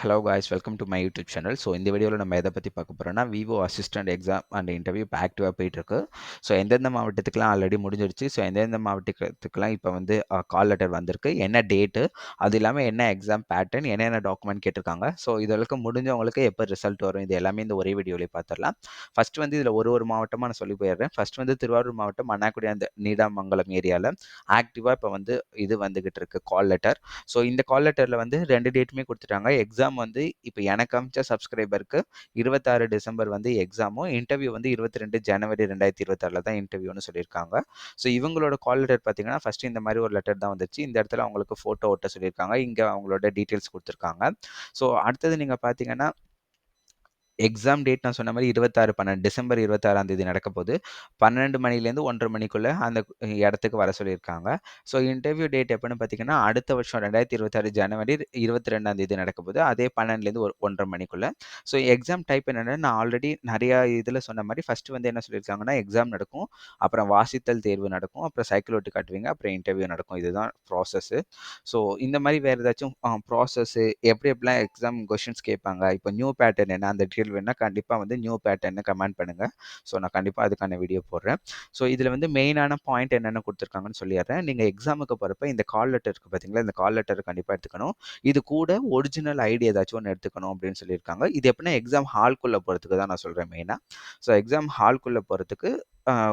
Hello guys welcome to my YouTube channel so இந்த வீடியோவில் நம்ம எதை பற்றி பார்க்க போகிறோம்னா விவோ அசிஸ்டன்ட் எக்ஸாம் அண்ட் இன்டர்வியூ இப்போ ஆக்டிவாக போயிட்டுருக்கு. ஸோ எந்தெந்த மாவட்டத்துக்குலாம் ஆல்ரெடி முடிஞ்சிருச்சு? ஸோ எந்தெந்த மாவட்டத்துக்குலாம் இப்போ வந்து கால் லெட்டர் வந்திருக்கு? என்ன டேட்டு அது இல்லாமல் என்ன எக்ஸாம் பேட்டர்ன் என்னென்ன டாக்குமெண்ட் கேட்டிருக்காங்க? ஸோ இதற்கு முடிஞ்சவங்களுக்கு எப்போ ரிசல்ட் வரும்? இது எல்லாமே இந்த ஒரே வீடியோவிலே பார்த்துடலாம் ஃபஸ்ட் வந்து இதில் ஒரு ஒரு மாவட்டமாக நான் சொல்லி போயிடுறேன். ஃபஸ்ட் வந்து திருவாரூர் மாவட்டம் மன்னாக்குடி அந்த நீடாமங்கலம் ஏரியாவில் ஆக்டிவாக இப்போ வந்து இது வந்துக்கிட்டு இருக்கு கால் லெட்டர் ஸோ இந்த கால் லெட்டரில் வந்து ரெண்டு டேட்டுமே கொடுத்துட்டாங்க. எக்ஸாம் வந்து இப்போ எனக்கு அமைச்ச சப்ஸ்கிரைபருக்கு இருபத்தாறு டிசம்பர் வந்து எக்ஸாமும் இன்டர்வியூ வந்து இருபத்தி ரெண்டு ஜனவரி ரெண்டாயிரத்தி இருபத்தாறில் தான் இன்டர்வியூன்னு சொல்லியிருக்காங்க. ஸோ இவங்களோட கால் லெட்டர் பார்த்தீங்கன்னா ஃபஸ்ட்டு இந்த மாதிரி ஒரு லெட்டர் தான் வந்துச்சு. இந்த இடத்துல அவங்களுக்கு ஃபோட்டோ ஒட்ட சொல்லியிருக்காங்க. இங்கே அவங்களோட டீட்டெயில்ஸ் கொடுத்துருக்காங்க. ஸோ அடுத்தது நீங்கள் பார்த்தீங்கன்னா எக்ஸாம் டேட் நான் சொன்ன மாதிரி இருபத்தாறு பன்னெண்டு டிசம்பர் இருபத்தாறாம் தேதி நடக்க போது பன்னெண்டு மணிலேருந்து ஒன்றரை மணிக்குள்ளே அந்த இடத்துக்கு வர சொல்லியிருக்காங்க. ஸோ இன்டர்வியூ டேட் எப்போன்னு பார்த்தீங்கன்னா அடுத்த வருஷம் ரெண்டாயிரத்தி இருபத்தாறு ஜனவரி இருபத்தி ரெண்டாம் தேதி நடக்க போது அதே பன்னெண்டுலேருந்து ஒரு ஒன்றரை மணிக்குள்ளே. ஸோ எக்ஸாம் டைப் என்னென்னா நான் ஆல்ரெடி நிறையா இதில் சொன்ன மாதிரி ஃபஸ்ட்டு வந்து என்ன சொல்லியிருக்காங்கன்னா எக்ஸாம் நடக்கும். அப்புறம் வாசித்தல் தேர்வு நடக்கும். அப்புறம் சைக்கிள் ஓட்டு காட்டுவீங்க. அப்புறம் இன்டர்வியூ நடக்கும். இதுதான் ப்ராசஸ்ஸு ஸோ இந்த மாதிரி வேறு ஏதாச்சும் ப்ராசஸ்ஸு எப்படி எப்படிலாம் எக்ஸாம் கொஷின்ஸ் கேட்பாங்க? இப்போ நியூ பேட்டர்ன் என்ன? அந்த டீட்டெயில் வேணால் கண்டிப்பாக வந்து நியூ பேட்டர்னு கமெண்ட் பண்ணுங்கள் ஸோ நான் கண்டிப்பாக அதுக்கான வீடியோ போடுறேன். ஸோ இதில் வந்து மெயினான பாயிண்ட் என்னென்ன கொடுத்துருக்காங்கன்னு சொல்லிடுறேன். நீங்கள் எக்ஸாமுக்கு போகிறப்ப இந்த கால் லெட்டர் இருக்குது பார்த்தீங்களா இந்த கால் லெட்டர் கண்டிப்பாக எடுத்துக்கணும். இது கூட ஒரிஜினல் ஐடி ஏதாச்சும் ஒன்று எடுத்துக்கணும் அப்படின்னு சொல்லியிருக்காங்க. இது எப்படின்னா எக்ஸாம் ஹால்குள்ளே போகிறதுக்கு தான் நான் சொல்கிறேன் மெயினாக ஸோ எக்ஸாம் ஹால்குள்ளே போகிறதுக்கு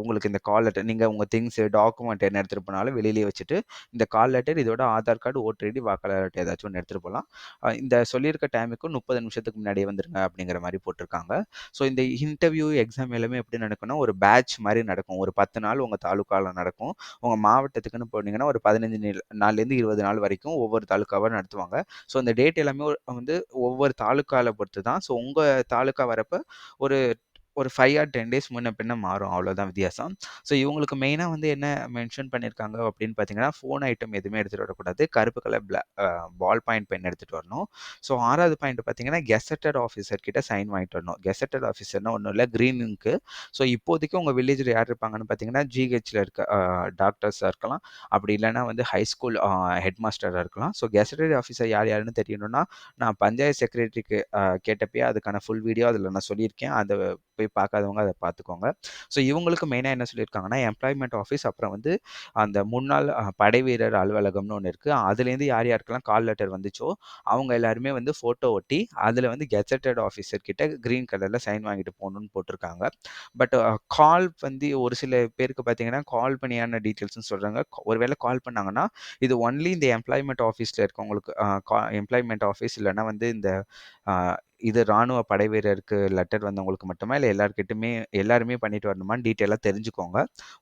உங்களுக்கு இந்த கால் லெட்டர் நீங்கள் உங்கள் திங்ஸு டாக்குமெண்ட் என்ன எடுத்துகிட்டு போனாலும் வெளியிலேயே வச்சுட்டு இந்த கால் லெட்டர் இதோட ஆதார் கார்டு ஓட்டர் ஐடி வாக்காளர் அட்டை ஏதாச்சும் ஒன்று எடுத்துகிட்டு போகலாம் இந்த சொல்லியிருக்க டைமுக்கு முப்பது நிமிஷத்துக்கு முன்னாடியே வந்துருங்க அப்படிங்கிற மாதிரி போட்டிருக்காங்க. ஸோ இந்த இன்டர்வியூ எக்ஸாம் எல்லாமே எப்படி நடக்கும்னா ஒரு பேட்ச் மாதிரி நடக்கும். ஒரு பத்து நாள் உங்கள் தாலுக்காவில் நடக்கும். உங்கள் மாவட்டத்துக்குன்னு போனீங்கன்னா ஒரு பதினஞ்சு நாள்லேருந்து இருபது நாள் வரைக்கும் ஒவ்வொரு தாலுக்காவாக நடத்துவாங்க. ஸோ இந்த டேட் எல்லாமே வந்து ஒவ்வொரு தாலுக்காவில் பொறுத்து தான் ஸோ உங்கள் தாலுக்கா வரப்போ ஒரு ஒரு ஃபைவ் ஆர் டென் டேஸ் முன்ன பின்ன மாறும். அவ்வளோதான் வித்தியாசம். ஸோ இவங்களுக்கு மெயினாக வந்து என்ன மென்ஷன் பண்ணியிருக்காங்க அப்படின்னு பார்த்தீங்கன்னா ஃபோன் ஐட்டம் எதுவுமே எடுத்துகிட்டு வரக்கூடாது. கருப்பு கலர் பிளா பால் பாயிண்ட் பென் எடுத்துகிட்டு வரணும். ஸோ ஆறாவது பாயிண்ட் பார்த்தீங்கன்னா கெசட்டட் ஆஃபீஸர் கிட்ட சைன் வாங்கிட்டு வரணும். கெசட்டட் ஆஃபீஸர்னா ஒன்றும் இல்லை க்ரீனுக்கு ஸோ இப்போதைக்கு உங்கள் வில்லேஜில் யார் இருப்பாங்கன்னு பார்த்தீங்கன்னா ஜிஹெச்சில் இருக்க டாக்டர்ஸாக இருக்கலாம். அப்படி இல்லைன்னா வந்து ஹை ஸ்கூல் ஹெட் மாஸ்டராக இருக்கலாம். ஸோ கெசட்டட் ஆஃபீஸர் யார் யாருன்னு தெரியணும்னா நான் பஞ்சாயத்து செக்ரட்டரிக்கு கேட்டப்பே அதுக்கான ஃபுல் வீடியோ அதில் நான் சொல்லியிருக்கேன். அதை போய் பார்க்காதவங்க அதை பார்த்துக்கோங்க ஸோ இவங்களுக்கு மெயினாக என்ன சொல்லியிருக்காங்கன்னா எம்ப்ளாய்மெண்ட் ஆஃபீஸ் அப்புறம் வந்து அந்த முன்னாள் படை வீரர் அலுவலகம்னு ஒன்று இருக்குது அதுலேருந்து யார் யாருக்கெல்லாம் கால் லெட்டர் வந்துச்சோ அவங்க எல்லாருமே வந்து ஃபோட்டோ ஒட்டி அதில் வந்து கெசட்டட் ஆஃபீஸர் கிட்ட க்ரீன் கலரில் சைன் வாங்கிட்டு போகணுன்னு போட்டிருக்காங்க. பட் கால் வந்து ஒரு சில பேருக்கு பார்த்தீங்கன்னா கால் பண்ணியான டீட்டெயில்ஸ்னு சொல்கிறாங்க ஒருவேளை கால் பண்ணாங்கன்னா இது ஒன்லி இந்த எம்ப்ளாய்மெண்ட் ஆஃபீஸில் இருக்கவங்களுக்கு எம்ப்ளாய்மெண்ட் ஆஃபீஸ் இல்லைன்னா வந்து இந்த இது ராணுவ படை வீரருக்கு லெட்டர் வந்தவங்களுக்கு மட்டுமா? இல்லை எல்லாருக்கிட்டுமே எல்லாருமே பண்ணிட்டு வரணுமான்னு டீட்டெயிலாக தெரிஞ்சுக்கோங்க.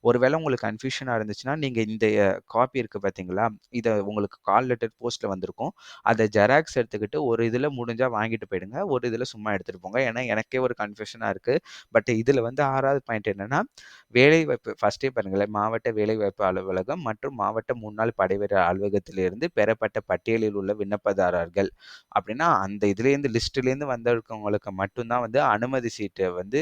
ஒருவேளை உங்களுக்கு கன்ஃபியூஷனாக இருந்துச்சுன்னா நீங்கள் இந்த காப்பி இருக்குது பார்த்தீங்களா இதை உங்களுக்கு கால் லெட்டர் போஸ்ட்டில் வந்திருக்கும். அதை ஜெராக்ஸ் எடுத்துக்கிட்டு ஒரு இதில் முடிஞ்சால் வாங்கிட்டு போயிடுங்க. ஒரு இதில் சும்மா எடுத்துகிட்டு போங்க. ஏன்னா எனக்கே ஒரு கன்ஃபியூஷனாக இருக்குது பட் இதில் வந்து ஆறாவது பாயிண்ட் என்னென்னா வேலைவாய்ப்பு ஃபஸ்ட்டே பாருங்களேன். மாவட்ட வேலைவாய்ப்பு அலுவலகம் மற்றும் மாவட்ட முன்னாள் படைவீரர் அலுவலகத்திலிருந்து பெறப்பட்ட பட்டியலில் உள்ள விண்ணப்பதாரர்கள். அப்படின்னா அந்த இதுலேருந்து லிஸ்ட்டுலேருந்து வந்திருக்கவங்களுக்கு மட்டும்தான் வந்து அனுமதி சீட்டை வந்து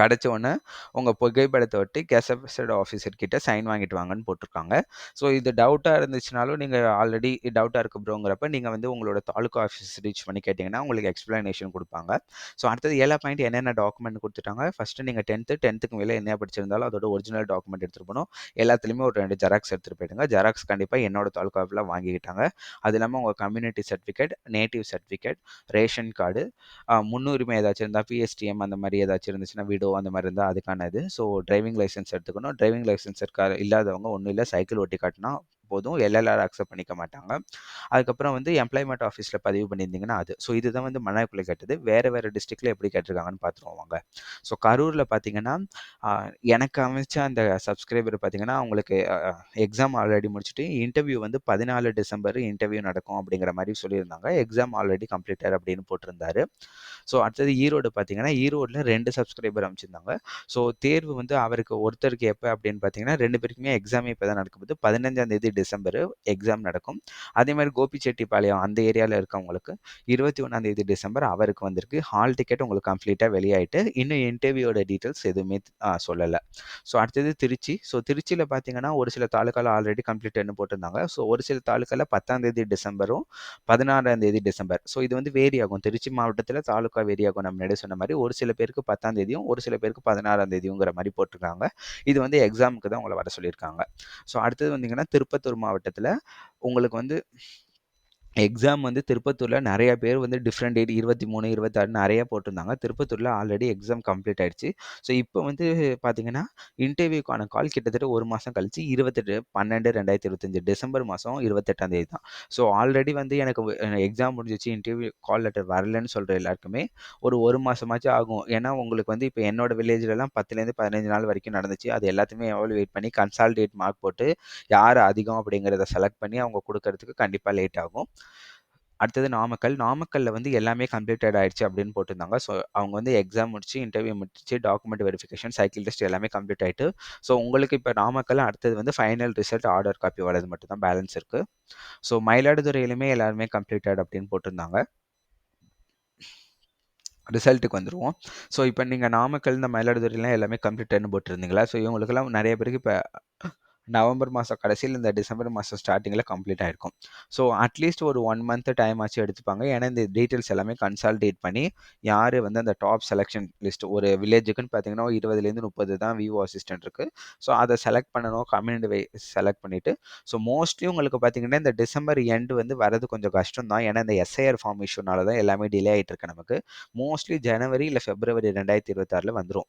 கிடச்ச உடனே உங்கள் புகைப்படத்தை ஒட்டி கெசட் ஆஃபீஸர் கிட்ட சைன் வாங்கிட்டு வாங்கன்னு போட்டிருக்காங்க. ஸோ இது டவுட்டாக இருந்துச்சுனாலும் நீங்கள் ஆல்ரெடி டவுட்டாக இருக்கு ப்ரோங்கிறப்ப நீங்கள் வந்து உங்களோட தாலுக்கா ஆஃபீஸ் ரீச் பண்ணி கேட்டிங்கன்னா உங்களுக்கு எக்ஸ்ப்ளனேஷன் கொடுப்பாங்க. ஸோ அடுத்தது ஏழா பாயிண்ட் என்னென்ன டாக்குமெண்ட் கொடுத்துட்டாங்க? ஃபஸ்ட்டு நீங்கள் டென்த்து டென்த்துக்கு மேலே என்ன படிச்சிருந்தாலும் அதோட ஒரிஜினல் டாக்குமெண்ட் எடுத்துகிட்டு போகணும் எல்லாத்துலேயுமே ஒரு ரெண்டு ஜெராக்ஸ் எடுத்துகிட்டு போயிடுங்க. ஜெராக்ஸ் கண்டிப்பாக என்னோட தாலுக்காவில் வாங்கிக்கிட்டாங்க. அது இல்லாமல் உங்கள் community certificate native certificate ration card முன்னுரிமை ஏதாச்சும் இருந்தால் பிஎஸ்டிஎம் அந்த மாதிரி ஏதாச்சும் இருந்துச்சுன்னா வீடு வீடோ அந்த மாதிரி இருந்தால் அதுக்கான இது ஸோ டிரைவிங் லைசன்ஸ் எடுத்துக்கணும். டிரைவிங் லைசன்ஸ் இருக்கா இல்லாதவங்க ஒன்றும் இல்லை. சைக்கிள் ஓட்டி காட்டினா போதும். எல்எல்ஆர் அக்செப்ட் பண்ணிக்க மாட்டாங்க. அதுக்கப்புறம் வந்து எம்ப்ளாய்மெண்ட் ஆஃபீஸில் பதிவு பண்ணியிருந்தீங்கன்னா அது. ஸோ இதுதான் வந்து மன்னாய்க்குள்ளே கேட்டது. வேறு வேறு டிஸ்ட்ரிக்டில் எப்படி கேட்டிருக்காங்கன்னு பார்த்துருவாங்க ஸோ கரூரில் பார்த்தீங்கன்னா எனக்கு அமைச்ச அந்த சப்ஸ்கிரைபர் பார்த்தீங்கன்னா அவங்களுக்கு எக்ஸாம் ஆல்ரெடி முடிச்சுட்டு இன்டர்வியூ வந்து பதினாலு டிசம்பர் இன்டர்வியூ நடக்கும் அப்படிங்கிற மாதிரி சொல்லியிருந்தாங்க. எக்ஸாம் ஆல்ரெடி கம்ப்ளீட்டர் அப்படின்னு போட்டிருந்தாரு. ஸோ அடுத்தது ஈரோடு பார்த்தீங்கன்னா ஈரோடில் ரெண்டு சப்ஸ்கிரைபர் அமைச்சிருந்தாங்க. ஸோ தேர்வு வந்து அவருக்கு ஒருத்தருக்கு எப்போ அப்படின்னு பார்த்தீங்கன்னா ரெண்டு பேருக்குமே எக்ஸாமே இப்போ தான் நடக்கும்போது பதினஞ்சாம் தேதி டிசம்பர் எக்ஸாம் நடக்கும். அதே மாதிரி கோபிச்செட்டிப்பாளையம் அந்த ஏரியாவில் இருக்கவங்களுக்கு இருபத்தி ஒன்றாந்தேதி டிசம்பர் அவருக்கு வந்திருக்கு. ஹால் டிக்கெட் உங்களுக்கு கம்ப்ளீட்டாக வெளியாயிட்டு இன்னும் இன்டர்வியூட டீட்டெயில்ஸ் எதுவுமே சொல்லலை. ஸோ அடுத்தது திருச்சி. ஸோ திருச்சியில் பார்த்தீங்கன்னா ஒரு சில தாலுக்காவில் ஆல்ரெடி கம்ப்ளீட்னு போட்டிருந்தாங்க. ஸோ ஒரு சில தாலுக்காவில் பத்தாந்தேதி டிசம்பரும் பதினாறாம் தேதி டிசம்பர். ஸோ இது வந்து வேரி ஆகும் திருச்சி மாவட்டத்தில் தாலுக்கா வேரி ஆகும் நம்ம முன்னாடி சொன்ன மாதிரி ஒரு சில பேருக்கு பத்தாம் தேதியும் ஒரு சில பேருக்கு பதினாறாம் தேதியுங்கிற மாதிரி போட்டிருக்காங்க. இது வந்து எக்ஸாமுக்கு தான் உங்களை வர சொல்லியிருக்காங்க. ஸோ அடுத்தது வந்தீங்கன்னா திருப்பத்தூர் மாவட்டத்தில் உங்களுக்கு வந்து எக்ஸாம் வந்து திருப்பத்தூரில் நிறைய பேர் வந்து டிஃப்ரெண்ட் டேட் இருபத்தி மூணு இருபத்தாறு நிறைய போட்டிருந்தாங்க. திருப்பத்தூரில் ஆல்ரெடி எக்ஸாம் கம்ப்ளீட் ஆயிடுச்சு. ஸோ இப்போ வந்து பார்த்தீங்கன்னா இன்டர்வியூக்கான கால் கிட்டத்தட்ட ஒரு மாதம் கழிச்சு இருபத்தெட்டு பன்னெண்டு ரெண்டாயிரத்தி இருபத்தஞ்சு டிசம்பர் மாதம் இருபத்தெட்டாம் தேதி தான். ஸோ ஆல்ரெடி வந்து எனக்கு எக்ஸாம் முடிஞ்சிச்சு இன்டர்வியூ கால் லெட்டர் வரலன்னு சொல்கிற எல்லாருக்குமே ஒரு ஒரு மாதமாச்சும் ஆகும். ஏன்னா உங்களுக்கு வந்து இப்போ என்னோட வில்லேஜ்லலாம் பத்துலேருந்து பதினஞ்சு நாள் வரைக்கும் நடந்துச்சு. அது எல்லாத்தையுமே எவாலுவேட் பண்ணி கன்சால்டேட் மார்க் போட்டு யார் அதிகம் அப்படிங்கிறத செலக்ட் பண்ணி அவங்க கொடுக்கறதுக்கு கண்டிப்பாக லேட் ஆகும். அடுத்தது நாமக்கல். நாமக்கல்ல வந்து எல்லாமே கம்ப்ளீட்டட் ஆயிடுச்சு அப்படின்னு போட்டிருந்தாங்க. ஸோ அவங்க வந்து எக்ஸாம் முடிச்சு இன்டர்வியூ முடிச்சு டாக்குமெண்ட் வெரிஃபிகேஷன் சைக்கிள் டெஸ்ட் எல்லாமே கம்ப்ளீட் ஆயிட்டு. ஸோ உங்களுக்கு இப்போ நாமக்கல் அடுத்தது வந்து ஃபைனல் ரிசல்ட் ஆர்டர் காப்பி வரது மட்டும் தான் பேலன்ஸ் இருக்கு. ஸோ மயிலாடுதுறையிலுமே எல்லாருமே கம்ப்ளீட்டட் அப்படின்னு போட்டிருந்தாங்க. ரிசல்ட்டுக்கு வந்துடுவோம் ஸோ இப்போ நீங்கள் நாமக்கல் இந்த மயிலாடுதுறையிலாம் எல்லாமே கம்ப்ளீட்டட்னு போட்டிருந்தீங்களா? ஸோ இவங்களுக்கெல்லாம் நிறைய பேருக்கு இப்போ நவம்பர் மாதம் கடைசியில் இந்த டிசம்பர் மாதம் ஸ்டார்டிங்கில் கம்ப்ளீட் ஆகிருக்கும் ஸோ அட்லீஸ்ட் ஒரு ஒன் மந்த் டைம் ஆச்சு எடுத்துப்பாங்க. ஏன்னா இந்த டீட்டெயில்ஸ் எல்லாமே கன்சால்டேட் பண்ணி யார் வந்து அந்த டாப் செலெக்ஷன் லிஸ்ட் ஒரு வில்லேஜுக்குன்னு பார்த்தீங்கன்னா இருபதுலேருந்து முப்பது தான் விவோ அசிஸ்டன்ட் இருக்குது ஸோ அதை செலக்ட் பண்ணணும் கம்யூனிட்டி செலக்ட் பண்ணிவிட்டு ஸோ மோஸ்ட்லி உங்களுக்கு பார்த்தீங்கன்னா இந்த டிசம்பர் எண்டு வந்து வரது கொஞ்சம் கஷ்டம் தான் ஏன்னா இந்த எஸ்ஐஆர் ஃபார்ம் இஷ்யூனால தான் எல்லாமே டிலே ஆகிட்டு இருக்கு நமக்கு. மோஸ்ட்லி ஜனவரி இல்லை ஃபெப்ரவரி ரெண்டாயிரத்தி இருபத்தாறில் வந்துடும்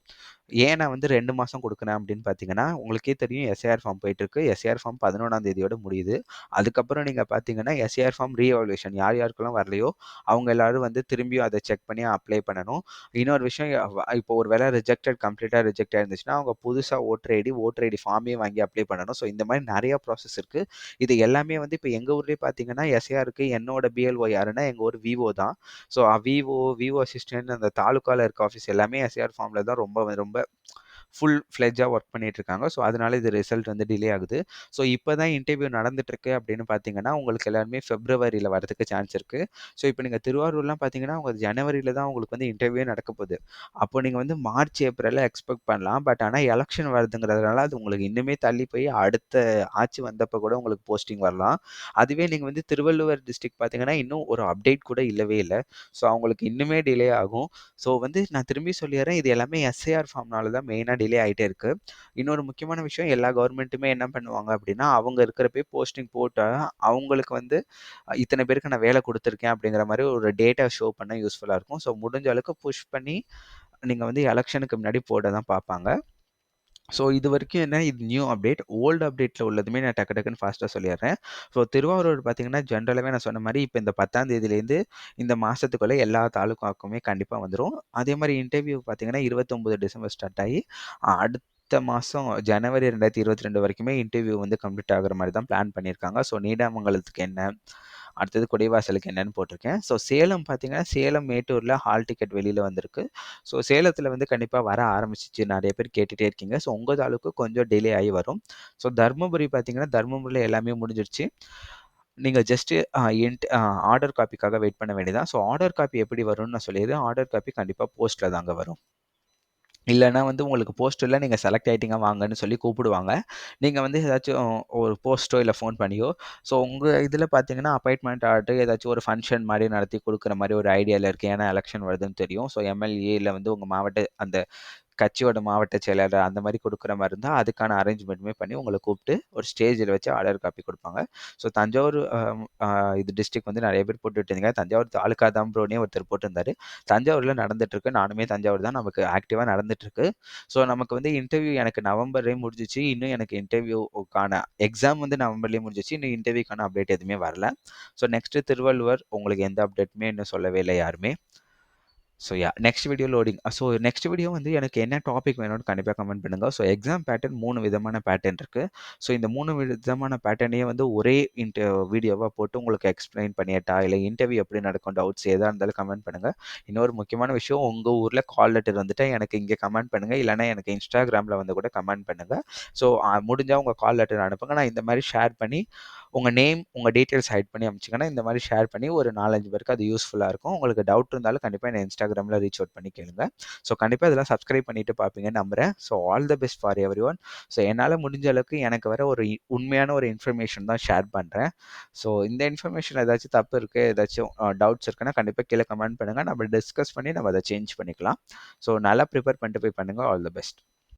ஏன் நான் வந்து ரெண்டு மாதம் கொடுக்குறேன் அப்படின்னு பார்த்தீங்கன்னா உங்களுக்கே தெரியும் எஸ்ஐஆர் ஃபார்ம் போயிட்டுருக்கு. எஸ்ஆர் எஸ்ஏஆர் ஃபார்ம் பதினொன்றாம் தேதியோட முடியுது. அதுக்கப்புறம் நீங்கள் பார்த்தீங்கன்னா எஸ்ஏஆர் ஃபார்ம் ரீஎவல்யூஷன் யார் யாருக்கெல்லாம் வரலையோ அவங்க எல்லாரும் வந்து திரும்பியும் அதை செக் பண்ணி அப்ளை பண்ணணும். இன்னொரு விஷயம் இப்போ ஒரு வேலை ரிஜெக்டட் கம்ப்ளீட்டாக ரிஜெக்ட் ஆயிருந்துச்சுன்னா அவங்க புதுசாக ஓட்டர் ஐடி ஓட்டர் ஐடி ஃபார்மே வாங்கி அப்ளை பண்ணணும். ஸோ இந்த மாதிரி நிறைய ப்ராசஸ் இருக்குது இது எல்லாமே வந்து இப்போ எங்கள் ஊர்லேயே பார்த்தீங்கன்னா எஸ்ஏஆருக்கு என்னோட பிஎல்ஓ யாருன்னா எங்கள் ஊர் விவோ தான். ஸோ விவோ விவோ அசிஸ்டன்ட் அந்த தாலுக்காவில் இருக்க ஆஃபீஸ் எல்லாமே எஸ்ஏஆர் ஃபார்மில் தான் ரொம்ப ரொம்ப ஃபுல் ஃப்ளெஜாக ஒர்க் பண்ணிட்டு இருக்காங்க ஸோ அதனால இது ரிசல்ட் வந்து டிலே ஆகுது. ஸோ இப்போ தான் இன்டர்வியூ நடந்துட்டுருக்கு அப்படின்னு பார்த்தீங்கன்னா உங்களுக்கு எல்லாருமே ஃபெப்ரவரியில் வரதுக்கு சான்ஸ் இருக்குது ஸோ இப்போ நீங்கள் திருவாரூர்லாம் பார்த்தீங்கன்னா உங்கள் ஜனவரியில் தான் உங்களுக்கு வந்து இன்டர்வியூ நடக்க போகுது. அப்போ நீங்கள் வந்து மார்ச் ஏப்ரலில் எக்ஸ்பெக்ட் பண்ணலாம். பட் ஆனால் எலெக்ஷன் வருதுங்கிறதுனால அது உங்களுக்கு இன்னுமே தள்ளி போய் அடுத்த ஆட்சி வந்தப்போ கூட உங்களுக்கு போஸ்டிங் வரலாம். அதுவே நீங்கள் வந்து திருவள்ளுவர் டிஸ்ட்ரிக்ட் பார்த்தீங்கன்னா இன்னும் ஒரு அப்டேட் கூட இல்லவே இல்லை. ஸோ அவங்களுக்கு இன்னுமே டிலே ஆகும். ஸோ வந்து நான் திரும்பி சொல்லிடுறேன். இது எல்லாமே எஸ்ஏஆர் ஃபார்ம்னால தான் மெயினாக டிலே ஆகிட்டே இருக்கு. இன்னொரு முக்கியமான விஷயம் எல்லா கவர்மெண்ட்டுமே என்ன பண்ணுவாங்க அப்படின்னா அவங்க இருக்கிறப்பே போஸ்டிங் போட்டால் அவங்களுக்கு வந்து இத்தனை பேருக்கு நான் வேலை கொடுத்துருக்கேன் அப்படிங்கிற மாதிரி ஒரு டேட்டா ஷோ பண்ண யூஸ்ஃபுல்லாக இருக்கும். ஸோ முடிஞ்ச அளவுக்கு புஷ் பண்ணி நீங்கள் வந்து எலெக்ஷனுக்கு முன்னாடி போட தான் பார்ப்பாங்க. ஸோ இது வரைக்கும் என்ன இது நியூ அப்டேட். ஓல்டு அப்டேட்டில் உள்ளதுமே நான் டக்கு டக்குன்னு ஃபாஸ்ட்டாக சொல்லிடுறேன் ஸோ திருவாரூர் பார்த்தீங்கன்னா ஜென்ரலாகவே நான் சொன்ன மாதிரி இப்போ இந்த பத்தாம் தேதியிலேருந்து இந்த மாதத்துக்குள்ளே எல்லா தாலுக்காக்குமே கண்டிப்பாக வந்துடும் அதே மாதிரி இன்டர்வியூ பார்த்தீங்கன்னா இருபத்தொம்போது டிசம்பர் ஸ்டார்ட் ஆகி அடுத்த மாதம் ஜனவரி ரெண்டாயிரத்தி இருபத்தி ரெண்டு வரைக்குமே இன்டர்வியூ வந்து கம்ப்ளீட் ஆகிற மாதிரி தான் பிளான் பண்ணியிருக்காங்க ஸோ நீடாமங்கலத்துக்கு என்ன அடுத்தது கொடைவாசலுக்கு என்னன்னு போட்டிருக்கேன். ஸோ சேலம் பார்த்தீங்கன்னா சேலம் மேட்டூரில் ஹால் டிக்கெட் வெளியில் வந்திருக்கு. ஸோ சேலத்தில் வந்து கண்டிப்பாக வர ஆரம்பிச்சிச்சு. நிறைய பேர் கேட்டுகிட்டே இருக்கீங்க. ஸோ உங்கள் தாலுக்கு கொஞ்சம் டிலே ஆகி வரும். ஸோ தருமபுரி பார்த்தீங்கன்னா தருமபுரியில் எல்லாமே முடிஞ்சிருச்சு. நீங்கள் ஜஸ்ட்டு என்ட் ஆர்டர் காப்பிக்காக வெயிட் பண்ண வேண்டியதான் ஸோ ஆர்டர் காப்பி எப்படி வரும்னு நான் சொல்லிடுறேன் ஆர்டர் காப்பி கண்டிப்பாக போஸ்ட்டில் தாங்க வரும். இல்லைன்னா வந்து உங்களுக்கு போஸ்ட்டில் நீங்கள் செலக்ட் ஆகிட்டீங்க வாங்கன்னு சொல்லி கூப்பிடுவாங்க. நீங்கள் வந்து ஏதாச்சும் ஒரு போஸ்ட்டோ இல்லை ஃபோன் பண்ணியோ ஸோ உங்கள் இதில் பார்த்தீங்கன்னா அப்பாயின்மெண்ட் ஆர்டர் ஏதாச்சும் ஒரு ஃபங்க்ஷன் மாதிரி நடத்தி கொடுக்குற மாதிரி ஒரு ஐடியாவில் இருக்குது ஏன்னா எலெக்ஷன் வருதுன்னு தெரியும். ஸோ எம்எல்ஏ இல்லை வந்து உங்கள் மாவட்ட அந்த கட்சியோட மாவட்ட செயலாளர் அந்த மாதிரி கொடுக்குற மாதிரி இருந்தால் அதுக்கான அரேஞ்ச்மெண்ட்டுமே பண்ணி உங்களை கூப்பிட்டு ஒரு ஸ்டேஜில் வச்சு ஆர்டர் காப்பி கொடுப்பாங்க. ஸோ தஞ்சாவூர் இது டிஸ்ட்ரிக் வந்து நிறைய பேர் போட்டுட்டு இருந்தீங்க. தஞ்சாவூர் தாலுக்கா தான் ப்ரோனே ஒருத்தர் போட்டிருந்தாரு. தஞ்சாவூரில் நடந்துட்டுருக்கு. நானுமே தஞ்சாவூர் தான் நமக்கு ஆக்டிவாக நடந்துட்டுருக்கு. ஸோ நமக்கு வந்து இன்டர்வியூ எனக்கு நவம்பர்லேயே முடிஞ்சிச்சு. இன்னும் எனக்கு இன்டர்வியூக்கான எக்ஸாம் வந்து நவம்பர்லேயே முடிஞ்சிச்சு. இன்னும் இன்டர்வியூக்கான அப்டேட் எதுவுமே வரல. ஸோ நெக்ஸ்ட்டு திருவள்ளுவர் உங்களுக்கு எந்த அப்டேட்டுமே இன்னும் சொல்லவே இல்லை யாருமே. So yeah next video loading so next video வந்து எனக்கு என்ன டாபிக் வேணும்னு கண்டிப்பாக கமெண்ட் பண்ணுங்கள் ஸோ எக்ஸாம் பேட்டர்ன் மூணு விதமான பேட்டர்ன் இருக்குது ஸோ இந்த மூணு விதமான பேட்டர்னையே வந்து ஒரே இன்ட வீடியோவாக போட்டு உங்களுக்கு எக்ஸ்பிளைன் பண்ணிட்டா இல்லை இன்டர்வியூ எப்படி நடக்கும் டவுட்ஸ் எதாக இருந்தாலும் கமெண்ட் பண்ணுங்கள் இன்னொரு முக்கியமான விஷயம் உங்கள் ஊரில் கால் லெட்டர் வந்துட்டு எனக்கு இங்கே கமெண்ட் பண்ணுங்கள் இல்லைனா எனக்கு இன்ஸ்டாகிராமில் வந்து கூட கமெண்ட் பண்ணுங்கள் ஸோ முடிஞ்சால் உங்கள் கால் லெட்டர் அனுப்புங்க. நான் இந்த மாதிரி ஷேர் பண்ணி உங்கள் நேம் உங்கள் டீட்டெயில்ஸ் ஹைட் பண்ணி அனுப்பிச்சிங்கன்னா இந்த மாதிரி ஷேர் பண்ணி ஒரு நாலஞ்சு பேருக்கு அது யூஸ்ஃபுல்லாக இருக்கும். உங்களுக்கு டவுட் இருந்தாலும் கண்டிப்பாக என்ன இன்ஸ்டாகிராமில் ரீச் அவுட் பண்ணி கேளுங்க. ஸோ கண்டிப்பாக இதெல்லாம் சப்ஸ்கிரைப் பண்ணிட்டு பார்ப்பீங்கன்னு நம்புகிறேன் so all the best for every one என்னால் முடிஞ்ச அளவுக்கு எனக்கு வர ஒரு உண்மையான ஒரு இன்ஃபர்மேஷன் தான் ஷேர் பண்ணுறேன் ஸோ இந்த இன்ஃபர்மேஷன் ஏதாச்சும் தப்பு இருக்குது ஏதாச்சும் டவுட்ஸ் இருக்குன்னா கண்டிப்பாக கீழே கமெண்ட் பண்ணுங்கள் நம்ம டிஸ்கஸ் பண்ணி நம்ம அதை சேஞ்ச் பண்ணிக்கலாம். ஸோ நல்லா ப்ரிப்பேர் பண்ணிட்டு போய் பண்ணுங்கள் ஆல் த பெஸ்ட்